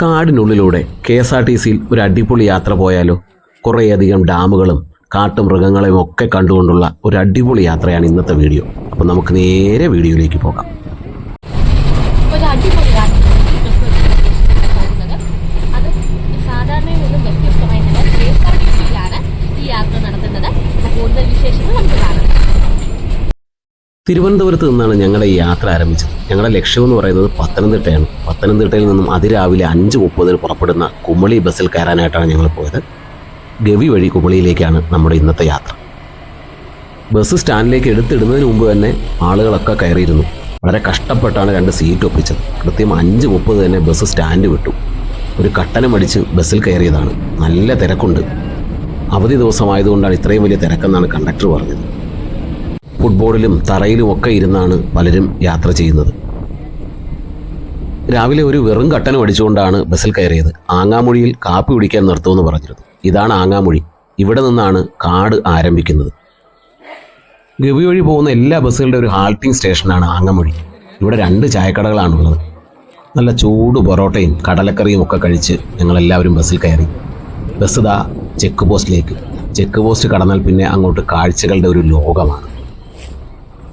കാടിനുള്ളിലൂടെ K S R T സിയിൽ ഒരു അടിപൊളി യാത്ര പോയാലോ? കുറേയധികം ഡാമുകളും കാട്ടുമൃഗങ്ങളെയും ഒക്കെ കണ്ടുകൊണ്ടുള്ള ഒരു അടിപൊളി യാത്രയാണ് ഇന്നത്തെ വീഡിയോ. അപ്പോൾ നമുക്ക് നേരെ വീഡിയോയിലേക്ക് പോകാം ഒരു അടിപൊളി യാത്ര പോകുന്നത് അത് സാധാരണയിൽ നിന്നും വ്യത്യസ്തമായിട്ടുള്ള കെ എസ് ആർ ടി സിയിലാണ് ഈ യാത്ര നടത്തുന്നത് കൂടുതൽ വിശേഷങ്ങൾ നമുക്ക് കാണാം തിരുവനന്തപുരത്ത് നിന്നാണ് ഞങ്ങളുടെ യാത്ര ആരംഭിച്ചത്. ഞങ്ങളുടെ ലക്ഷ്യം എന്ന് പറയുന്നത് പത്തനംതിട്ടയാണ്. പത്തനംതിട്ടയിൽ നിന്നും അതിരാവിലെ അഞ്ച് മുപ്പതിന് പുറപ്പെടുന്ന കുമളി ബസ്സിൽ കയറാനായിട്ടാണ് ഞങ്ങൾ പോയത്. ഗവി വഴി കുമളിയിലേക്കാണ് നമ്മുടെ ഇന്നത്തെ യാത്ര. ബസ് സ്റ്റാൻഡിലേക്ക് എടുത്തിടുന്നതിന് മുമ്പ് തന്നെ ആളുകളൊക്കെ കയറിയിരുന്നു. വളരെ കഷ്ടപ്പെട്ടാണ് രണ്ട് സീറ്റ് ഒപ്പിച്ചത്. കൃത്യം അഞ്ച് മുപ്പത് തന്നെ ബസ് സ്റ്റാൻഡ് വിട്ടു. ഒരു കട്ടനം അടിച്ച് ബസ്സിൽ കയറിയതാണ്. നല്ല തിരക്കുണ്ട്. അവധി ദിവസമായതുകൊണ്ടാണ് ഇത്രയും വലിയ തിരക്കെന്നാണ് കണ്ടക്ടർ പറഞ്ഞത്. ഫുട്ബോളിലും തറയിലും ഒക്കെ ഇരുന്നാണ് പലരും യാത്ര ചെയ്യുന്നത്. രാവിലെ ഒരു വെറും കട്ടനം അടിച്ചുകൊണ്ടാണ് ബസ്സിൽ കയറിയത്. ആങ്ങാമൊഴിയിൽ കാപ്പി കുടിക്കാൻ നിർത്തുമെന്ന് പറഞ്ഞിരുന്നു. ഇതാണ് ആങ്ങാമൊഴി. ഇവിടെ നിന്നാണ് കാട് ആരംഭിക്കുന്നത്. ഗവി വഴി പോകുന്ന എല്ലാ ബസ്സുകളുടെ ഒരു ഹാൾട്ടിംഗ് സ്റ്റേഷനാണ് ആങ്ങമൊഴി. ഇവിടെ രണ്ട് ചായക്കടകളാണുള്ളത്. നല്ല ചൂട് പൊറോട്ടയും കടലക്കറിയും ഒക്കെ കഴിച്ച് ഞങ്ങളെല്ലാവരും ബസ്സിൽ കയറി. ബസ് ദാ ചെക്ക് പോസ്റ്റിലേക്ക്. ചെക്ക് പോസ്റ്റ് കടന്നാൽ പിന്നെ അങ്ങോട്ട് കാഴ്ചകളുടെ ഒരു ലോകമാണ്.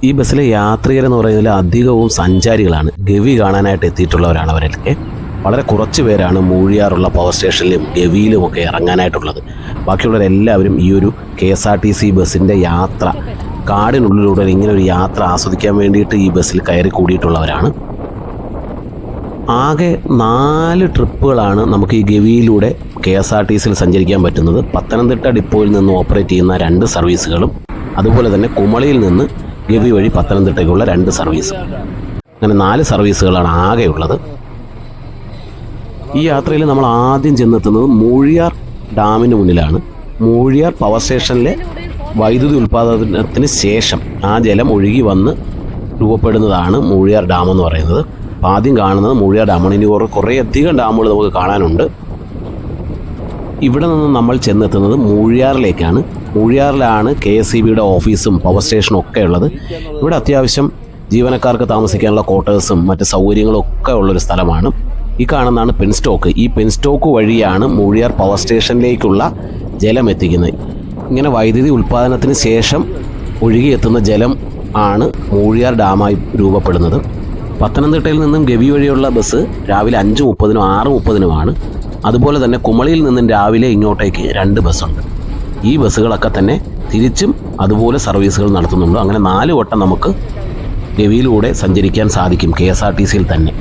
ഈ ബസ്സിലെ യാത്രികരെന്ന് പറയുന്നതിൽ അധികവും സഞ്ചാരികളാണ്. ഗവി കാണാനായിട്ട് എത്തിയിട്ടുള്ളവരാണ് അവരൊക്കെ വളരെ കുറച്ച് പേരാണ് മൂഴിയാറുള്ള പവർ സ്റ്റേഷനിലും ഗവിയിലും ഒക്കെ ഇറങ്ങാനായിട്ടുള്ളത്. ബാക്കിയുള്ളവരെല്ലാവരും ഈ ഒരു K S R T C ബസ്സിന്റെ യാത്ര കാടിനുള്ളിലൂടെ ഇങ്ങനെ ഒരു യാത്ര ആസ്വദിക്കാൻ വേണ്ടിയിട്ട് ഈ ബസ്സിൽ കയറി കൂടിയിട്ടുള്ളവരാണ്. ആകെ നാല് ട്രിപ്പുകളാണ് നമുക്ക് ഈ ഗവിയിലൂടെ കെ എസ് ആർ ടി സിയിൽ സഞ്ചരിക്കാൻ പറ്റുന്നത്. പത്തനംതിട്ട ഡിപ്പോയിൽ നിന്ന് ഓപ്പറേറ്റ് ചെയ്യുന്ന രണ്ട് സർവീസുകളും അതുപോലെ തന്നെ കുമളിയിൽ നിന്ന് ഗവി വഴി പത്തനംതിട്ടയ്ക്കുള്ള രണ്ട് സർവീസ്. അങ്ങനെ നാല് സർവീസുകളാണ് ആകെയുള്ളത്. ഈ യാത്രയിൽ നമ്മൾ ആദ്യം ചെന്നെത്തുന്നത് മൂഴിയാർ ഡാമിന് മുന്നിലാണ്. മൂഴിയാർ പവർ സ്റ്റേഷനിലെ വൈദ്യുതി ഉൽപ്പാദനത്തിന് ശേഷം ആ ജലം ഒഴുകി വന്ന് രൂപപ്പെടുന്നതാണ് മൂഴിയാർ ഡാം എന്ന് പറയുന്നത്. അപ്പോൾ ആദ്യം കാണുന്നത് മൂഴിയാർ ഡാമാണ്. ഇനി കുറേ കുറേയധികം ഡാമുകൾ നമുക്ക് കാണാനുണ്ട്. ഇവിടെ നിന്ന് നമ്മൾ ചെന്നെത്തുന്നത് മൂഴിയാറിലേക്കാണ്. മൂഴിയാറിലാണ് കെ എസ് സി ബിയുടെ ഓഫീസും പവർ സ്റ്റേഷനും ഒക്കെ ഉള്ളത്. ഇവിടെ അത്യാവശ്യം ജീവനക്കാർക്ക് താമസിക്കാനുള്ള ക്വാർട്ടേഴ്സും മറ്റ് സൗകര്യങ്ങളും ഒക്കെ ഉള്ളൊരു സ്ഥലമാണ്. ഈ കാണുന്നതാണ് പെൻസ്റ്റോക്ക് ഈ പെൻസ്റ്റോക്ക് വഴിയാണ് മൂഴിയാർ പവർ സ്റ്റേഷനിലേക്കുള്ള ജലം എത്തിക്കുന്നത്. ഇങ്ങനെ വൈദ്യുതി ഉൽപ്പാദനത്തിന് ശേഷം ഒഴുകിയെത്തുന്ന ജലം ആണ് മൂഴിയാർ ഡാമായി രൂപപ്പെടുന്നത്. പത്തനംതിട്ടയിൽ നിന്നും ഗവി വഴിയുള്ള ബസ് രാവിലെ അഞ്ച് മുപ്പതിനും ആറ് മുപ്പതിനുമാണ് അതുപോലെ തന്നെ കുമളിയിൽ നിന്നും രാവിലെ ഇങ്ങോട്ടേക്ക് രണ്ട് ബസ്സുണ്ട് ഈ ബസ്സുകളൊക്കെ തന്നെ തിരിച്ചും അതുപോലെ സർവീസുകൾ നടത്തുന്നുണ്ട്. അങ്ങനെ നാല് വട്ടം നമുക്ക് ഗവിയിലൂടെ സഞ്ചരിക്കാൻ സാധിക്കും കെ എസ് ആർ ടി സിയിൽ തന്നെ.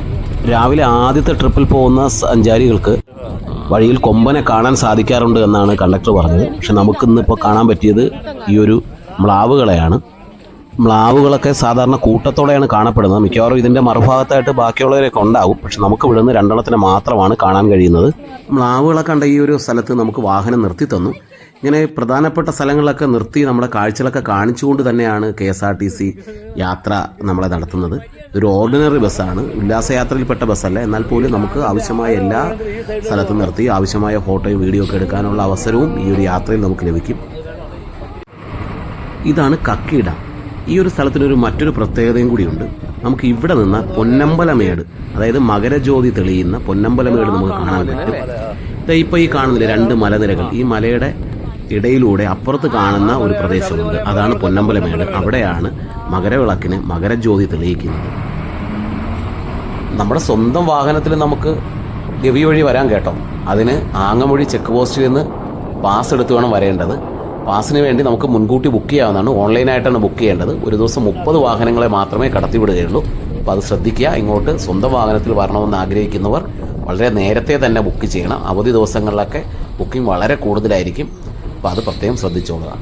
രാവിലെ ആദ്യത്തെ ട്രിപ്പിൽ പോകുന്ന സഞ്ചാരികൾക്ക് വഴിയിൽ കൊമ്പനെ കാണാൻ സാധിക്കാറുണ്ട് എന്നാണ് കണ്ടക്ടർ പറഞ്ഞത്. പക്ഷെ നമുക്ക് ഇന്നിപ്പോൾ കാണാൻ പറ്റിയത് ഈ ഒരു മ്ലാവുകളെയാണ്. മ്ലാവുകളൊക്കെ സാധാരണ കൂട്ടത്തോടെയാണ് കാണപ്പെടുന്നത്. മിക്കവാറും ഇതിന്റെ മറുഭാഗത്തായിട്ട് ബാക്കിയുള്ളവരൊക്കെ ഉണ്ടാവും. പക്ഷെ നമുക്ക് ഇവിടുന്ന് രണ്ടെണ്ണത്തിന് മാത്രമാണ് കാണാൻ കഴിയുന്നത്. മ്ലാവുകളെ കണ്ട ഈ ഒരു സ്ഥലത്ത് നമുക്ക് വാഹനം നിർത്തി തന്നു. ഇങ്ങനെ പ്രധാനപ്പെട്ട സ്ഥലങ്ങളിലൊക്കെ നിർത്തി നമ്മുടെ കാഴ്ചകളൊക്കെ കാണിച്ചുകൊണ്ട് തന്നെയാണ് K S R T C യാത്ര നമ്മളെ നടത്തുന്നത്. ഇതൊരു ഓർഡിനറി ബസ്സാണ് ഉല്ലാസയാത്രയിൽപ്പെട്ട ബസ്സല്ല എന്നാൽ പോലും നമുക്ക് ആവശ്യമായ എല്ലാ സ്ഥലത്തും നിർത്തി ആവശ്യമായ ഫോട്ടോയും വീഡിയോ ഒക്കെ എടുക്കാനുള്ള അവസരവും ഈ ഒരു യാത്രയിൽ നമുക്ക് ലഭിക്കും. ഇതാണ് കക്കിട. ഈ ഒരു സ്ഥലത്തിനൊരു മറ്റൊരു പ്രത്യേകതയും കൂടിയുണ്ട്. നമുക്ക് ഇവിടെ നിന്ന് പൊന്നമ്പലമേട് അതായത് മകരജ്യോതി തെളിയുന്ന പൊന്നമ്പലമേട് നമുക്ക് കാണാൻ പറ്റും. ഇപ്പോൾ ഈ കാണുന്നില്ല രണ്ട് മലനിരകൾ. ഈ മലയുടെ ഇടയിലൂടെ അപ്പുറത്ത് കാണുന്ന ഒരു പ്രദേശമുണ്ട്. അതാണ് പൊന്നമ്പലമേട് അവിടെയാണ് മകരവിളക്കിന് മകരജ്യോതി തെളിയിക്കുന്നത്. നമ്മുടെ സ്വന്തം വാഹനത്തിൽ നമുക്ക് ഗവി വഴി വരാൻ കേട്ടോ. അതിന് ആങ്ങമൊഴി ചെക്ക് പോസ്റ്റിൽ നിന്ന് പാസ് എടുത്ത് വേണം വരേണ്ടത്. പാസിന് വേണ്ടി നമുക്ക് മുൻകൂട്ടി ബുക്ക് ചെയ്യാവുന്നതാണ്. ഓൺലൈനായിട്ടാണ് ബുക്ക് ചെയ്യേണ്ടത്. ഒരു ദിവസം മുപ്പത് വാഹനങ്ങളെ മാത്രമേ കടത്തിവിടുകയുള്ളൂ. അപ്പോൾ അത് ശ്രദ്ധിക്കുക. ഇങ്ങോട്ട് സ്വന്തം വാഹനത്തിൽ വരണമെന്ന് ആഗ്രഹിക്കുന്നവർ വളരെ നേരത്തെ തന്നെ ബുക്ക് ചെയ്യണം. അവധി ദിവസങ്ങളിലൊക്കെ ബുക്കിംഗ് വളരെ കൂടുതലായിരിക്കും. അപ്പോൾ അത് പ്രത്യേകം ശ്രദ്ധിച്ചോളുക.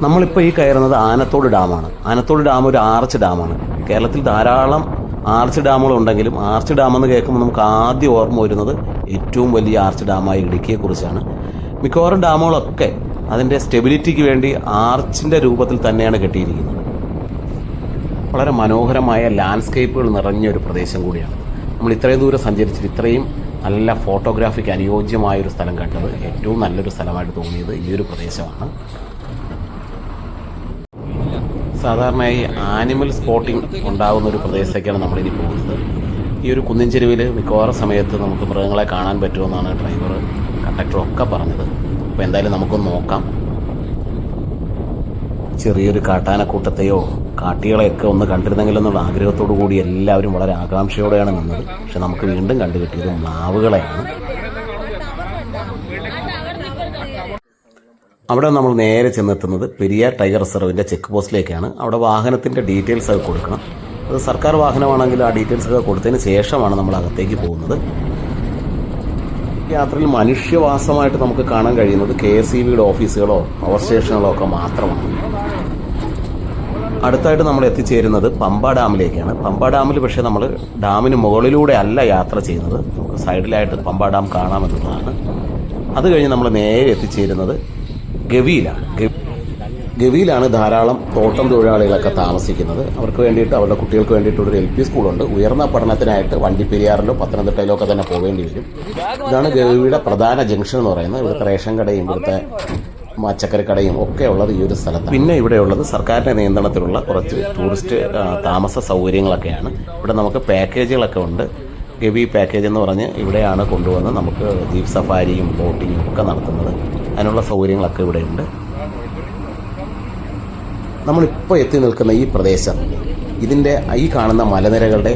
നമ്മളിപ്പോൾ ഈ കയറുന്നത് ആനത്തോട് ഡാമാണ്. ആനത്തോട് ഡാം ഒരു ആർച്ച് ഡാമാണ്. കേരളത്തിൽ ധാരാളം ആർച്ച് ഡാമുകളുണ്ടെങ്കിലും ആർച്ച് ഡാം എന്ന് കേൾക്കുമ്പോൾ നമുക്ക് ആദ്യം ഓർമ്മ വരുന്നത് ഏറ്റവും വലിയ ആർച്ച് ഡാമായ ഇടുക്കിയെക്കുറിച്ചാണ് മിക്കവാറും ഡാമുകളൊക്കെ അതിന്റെ സ്റ്റെബിലിറ്റിക്ക് വേണ്ടി ആർച്ചിന്റെ രൂപത്തിൽ തന്നെയാണ് കെട്ടിയിരിക്കുന്നത്. വളരെ മനോഹരമായ ലാൻഡ്സ്കേപ്പുകൾ നിറഞ്ഞ ഒരു പ്രദേശം കൂടിയാണ്. നമ്മൾ ഇത്രയും ദൂരം സഞ്ചരിച്ചിട്ട് ഇത്രയും നല്ല ഫോട്ടോഗ്രാഫിക്ക് അനുയോജ്യമായൊരു സ്ഥലം കണ്ടത് ഏറ്റവും നല്ലൊരു സ്ഥലമായിട്ട് തോന്നിയത് ഈ ഒരു പ്രദേശമാണ്. സാധാരണയായി ആനിമൽ സ്പോട്ടിംഗ് ഉണ്ടാകുന്ന ഒരു പ്രദേശത്തേക്കാണ് നമ്മളിനി പോകുന്നത്. ഈ ഒരു കുന്നിൻ ചെരുവിൽ മിക്കവാറും സമയത്ത് നമുക്ക് മൃഗങ്ങളെ കാണാൻ പറ്റുമെന്നാണ് ഡ്രൈവർ കണ്ടക്ടറും ഒക്കെ പറഞ്ഞത്. അപ്പോൾ എന്തായാലും നമുക്കൊന്ന് നോക്കാം. ചെറിയൊരു കാട്ടാനക്കൂട്ടത്തെയോ കാട്ടികളെയൊക്കെ ഒന്ന് കണ്ടിരുന്നെങ്കിലെന്നുള്ള ആഗ്രഹത്തോടു കൂടി എല്ലാവരും വളരെ ആകാംക്ഷയോടെയാണ് നിന്നത്. പക്ഷെ നമുക്ക് വീണ്ടും കണ്ടു കിട്ടിയത് മ്ലാവുകളെയാണ് അവിടെ നമ്മൾ നേരെ ചെന്നെത്തുന്നത് പെരിയാർ ടൈഗർ റിസർവിന്റെ ചെക്ക് പോസ്റ്റിലേക്കാണ്. അവിടെ വാഹനത്തിന്റെ ഡീറ്റെയിൽസ് ഒക്കെ കൊടുക്കണം. അത് സർക്കാർ വാഹനമാണെങ്കിൽ ആ ഡീറ്റെയിൽസ് ഒക്കെ കൊടുത്തതിന് ശേഷമാണ് നമ്മൾ അകത്തേക്ക് പോകുന്നത്. യാത്രയിൽ മനുഷ്യവാസമായിട്ട് നമുക്ക് കാണാൻ കഴിയുന്നത് കെ എസ് ഇ ബിയുടെ ഓഫീസുകളോ പവർ സ്റ്റേഷനുകളോ ഒക്കെ മാത്രമാണ്. അടുത്തായിട്ട് നമ്മൾ എത്തിച്ചേരുന്നത് പമ്പ ഡാമിലേക്കാണ്. പമ്പ ഡാമിൽ പക്ഷേ നമ്മൾ ഡാമിന് മുകളിലൂടെ അല്ല യാത്ര ചെയ്യുന്നത്. സൈഡിലായിട്ട് പമ്പ ഡാം കാണാമെന്നുള്ളതാണ് അത് കഴിഞ്ഞ് നമ്മൾ നേരെ എത്തിച്ചേരുന്നത് ഗവിയിലാണ്. ഗവി- ഗവിയിലാണ് ധാരാളം തോട്ടം തൊഴിലാളികളൊക്കെ താമസിക്കുന്നത്. അവർക്ക് വേണ്ടിയിട്ട് അവരുടെ കുട്ടികൾക്ക് വേണ്ടിയിട്ട് ഒരു എൽ പി സ്കൂളുണ്ട്. ഉയർന്ന പഠനത്തിനായിട്ട് വണ്ടിപ്പെരിയാറിലോ പത്തനംതിട്ടയിലോ ഒക്കെ തന്നെ പോകേണ്ടി വരും. ഇതാണ് ഗവിയുടെ പ്രധാന ജംഗ്ഷൻ എന്ന് പറയുന്നത്. ഇവിടുത്തെ റേഷൻ കടയും ഇവിടുത്തെ പച്ചക്കറി കടയും ഒക്കെ ഉള്ളത് ഈ ഒരു സ്ഥലത്ത് പിന്നെ ഇവിടെ ഉള്ളത് സർക്കാരിന്റെ നിയന്ത്രണത്തിലുള്ള കുറച്ച് ടൂറിസ്റ്റ് താമസ സൗകര്യങ്ങളൊക്കെയാണ്. ഇവിടെ നമുക്ക് പാക്കേജുകളൊക്കെ ഉണ്ട്. ഗവി പാക്കേജ് എന്ന് പറഞ്ഞ് ഇവിടെയാണ് കൊണ്ടുവന്ന് നമുക്ക് ജീപ്പ് സഫാരിയും ബോട്ടിങ്ങും ഒക്കെ നടത്തുന്നത്. അതിനുള്ള സൗകര്യങ്ങളൊക്കെ ഇവിടെയുണ്ട്. നമ്മളിപ്പോൾ എത്തി നിൽക്കുന്ന ഈ പ്രദേശം ഇതിന്റെ ഈ കാണുന്ന മലനിരകളുടെ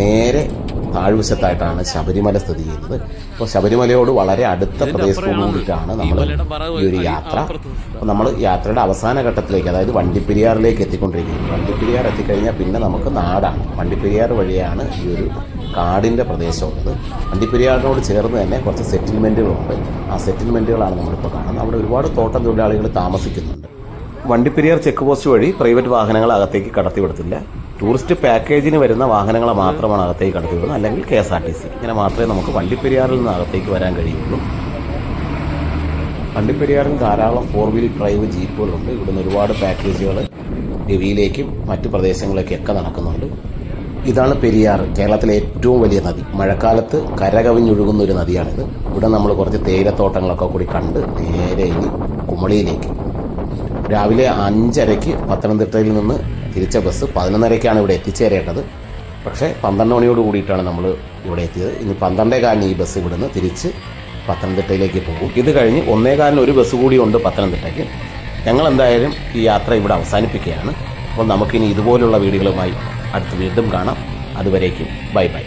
നേരെ താഴ്വശത്തായിട്ടാണ് ശബരിമല സ്ഥിതി ചെയ്യുന്നത്. അപ്പോൾ ശബരിമലയോട് വളരെ അടുത്ത പ്രദേശത്തോടു കൂടിയിട്ടാണ് നമ്മൾ ഈ ഒരു യാത്ര. അപ്പോൾ നമ്മൾ യാത്രയുടെ അവസാന ഘട്ടത്തിലേക്ക് അതായത് വണ്ടിപ്പെരിയാറിലേക്ക് എത്തിക്കൊണ്ടിരിക്കുന്നത് വണ്ടിപ്പെരിയാർ എത്തിക്കഴിഞ്ഞാൽ പിന്നെ നമുക്ക് നാടാണ്. വണ്ടിപ്പെരിയാർ വഴിയാണ് ഈ ഒരു കാടിന്റെ പ്രദേശമുള്ളത്. വണ്ടിപ്പെരിയാറിനോട് ചേർന്ന് തന്നെ കുറച്ച് സെറ്റിൽമെന്റുകളുണ്ട് ആ സെറ്റിൽമെന്റുകളാണ് നമ്മളിപ്പോൾ കാണുന്നത്. അവിടെ ഒരുപാട് തോട്ടം തൊഴിലാളികൾ താമസിക്കുന്നുണ്ട്. വണ്ടിപ്പെരിയാർ ചെക്ക് പോസ്റ്റ് വഴി പ്രൈവറ്റ് വാഹനങ്ങൾ അകത്തേക്ക് കടത്തിവിടത്തില്ല ടൂറിസ്റ്റ് പാക്കേജിന് വരുന്ന വാഹനങ്ങളെ മാത്രമാണ് അകത്തേക്ക് കടത്തിവിടുന്നത് അല്ലെങ്കിൽ K S R T C. ഇങ്ങനെ മാത്രമേ നമുക്ക് വണ്ടിപ്പെരിയാറിൽ നിന്ന് അകത്തേക്ക് വരാൻ കഴിയുള്ളൂ. വണ്ടിപ്പെരിയാറിൽ ധാരാളം ഫോർ വീൽ ഡ്രൈവ് ജീപ്പുകളുണ്ട്. ഇവിടുന്ന് ഒരുപാട് പാക്കേജുകൾ ഗവിയിലേക്കും മറ്റു പ്രദേശങ്ങളിലേക്കൊക്കെ നടക്കുന്നുണ്ട്. ഇതാണ് പെരിയാർ കേരളത്തിലെ ഏറ്റവും വലിയ നദി. മഴക്കാലത്ത് കരകവിഞ്ഞൊഴുകുന്ന ഒരു നദിയാണിത്. ഇവിടെ നമ്മൾ കുറച്ച് തേയിലത്തോട്ടങ്ങളൊക്കെ കൂടി കണ്ട് നേരെ ഇനി കുമളിയിലേക്ക് രാവിലെ അഞ്ചരയ്ക്ക് പത്തനംതിട്ടയിൽ നിന്ന് തിരിച്ച ബസ് പതിനൊന്നരയ്ക്കാണ് ഇവിടെ എത്തിച്ചേരേണ്ടത്. പക്ഷേ പന്ത്രണ്ട് മണിയോട് കൂടിയിട്ടാണ് നമ്മൾ ഇവിടെ എത്തിയത്. ഇനി പന്ത്രണ്ടേ കാലിന് ഈ ബസ് ഇവിടുന്ന് തിരിച്ച് പത്തനംതിട്ടയിലേക്ക് പോകും. ഇത് കഴിഞ്ഞ് ഒന്നേ കാലിന് ഒരു ബസ് കൂടി ഉണ്ട് പത്തനംതിട്ടയ്ക്ക്. ഞങ്ങൾ എന്തായാലും ഈ യാത്ര ഇവിടെ അവസാനിപ്പിക്കുകയാണ്. അപ്പോൾ നമുക്കിനി ഇതുപോലുള്ള വീടുകളുമായി അടുത്ത് വീണ്ടും കാണാം. അതുവരേക്കും ബൈ ബൈ.